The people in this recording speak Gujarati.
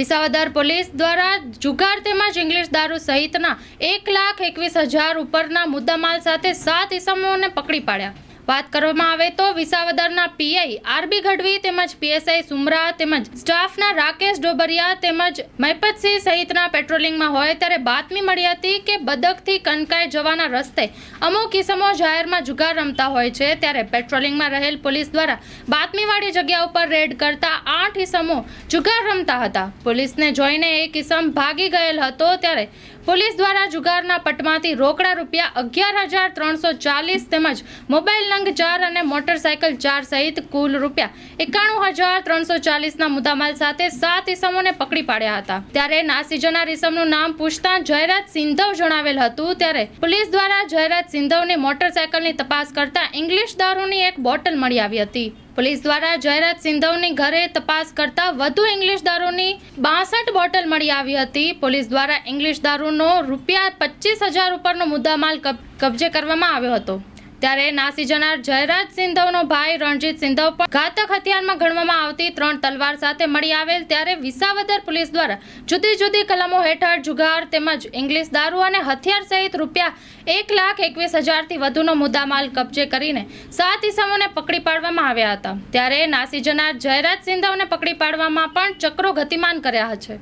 વિસાવદર પોલીસ દ્વારા જુગાર તેમજ ઇંગ્લિશ દારૂ સહિતના એક લાખ એકવીસ હજાર ઉપરના મુદ્દામાલ સાથે સાત ઇસમોને પકડી પાડ્યા. વાત કરવામાં આવે તો વિસાવદરના પીઆઈ આરબી ગઢવી તેમજ પીએસઆઈ સુમરા તેમજ સ્ટાફના રાકેશ ડોબરિયા તેમજ મહિપતસિંહ સહિતના પેટ્રોલિંગમાં હોય ત્યારે બાતમી મળી હતી કે બદકથી કનકાઈ જવાના રસ્તે અમુક કિસમો જાહેરમાં જુગાર રમતા હોય છે ત્યારે પેટ્રોલિંગમાં રહેલ પોલીસ દ્વારા બાતમીવાળી જગ્યા ઉપર રેડ કરતા આઠ ઇસમો જુગાર રમતા હતા. પોલીસને જોઈને એક ઇસમ ભાગી ગયેલ હતો ત્યારે પોલીસ દ્વારા જુગારના પટમાંથી રોકડા રૂપિયા અગિયાર હજાર ત્રણસો ચાલીસ તેમજ મોબાઈલ નંગ ચાર અને મોટરસાયકલ ચાર સહિત કુલ રૂપિયા એકાણું હજાર ત્રણસો ચાલીસના મુદ્દામાલ સાથે સાત ઇસમોને પકડી પાડ્યા હતા. ત્યારે નાસી જનાર ઇસમનું નામ પૂછતા જયરાજ સિંધવ જણાવેલ હતું. ત્યારે પોલીસ દ્વારા જયરાજ સિંધવની મોટરસાયકલની તપાસ કરતા ઇંગ્લિશ દારૂની એક બોટલ મળી આવી હતી. પોલીસ દ્વારા જયરાજ સિંધવની ઘરે તપાસ કરતા વધુ ઇંગ્લિશ દારૂની બાસઠ બોટલ મળી આવી હતી. પોલીસ દ્વારા ઇંગ્લિશ દારૂનો રૂપિયા પચીસ હજાર ઉપરનો મુદ્દામાલ કબ- કબજે કરવામાં આવ્યો હતો. ત્યારે નાસી જનાર જયરાજ સિંધવનો ભાઈ રણજીત સિંધવ પણ ઘાતક હથિયારમાં ગણવામાં આવતી ત્રણ તલવાર સાથે મળી આવેલ ત્યારે વિસાવદર પોલીસ દ્વારા જુદી જુદી કલમો હેઠળ જુગાર તેમજ ઇંગ્લિશ દારૂ અને હથિયાર સહિત રૂપિયા એક લાખ એકવીસ હજારથી વધુનો મુદ્દામાલ કબજે કરીને સાત ઇસમોને પકડી પાડવામાં આવ્યા હતા. ત્યારે નાસી જનાર જયરાજ સિંધવને પકડી પાડવામાં પણ ચક્રો ગતિમાન કર્યા છે.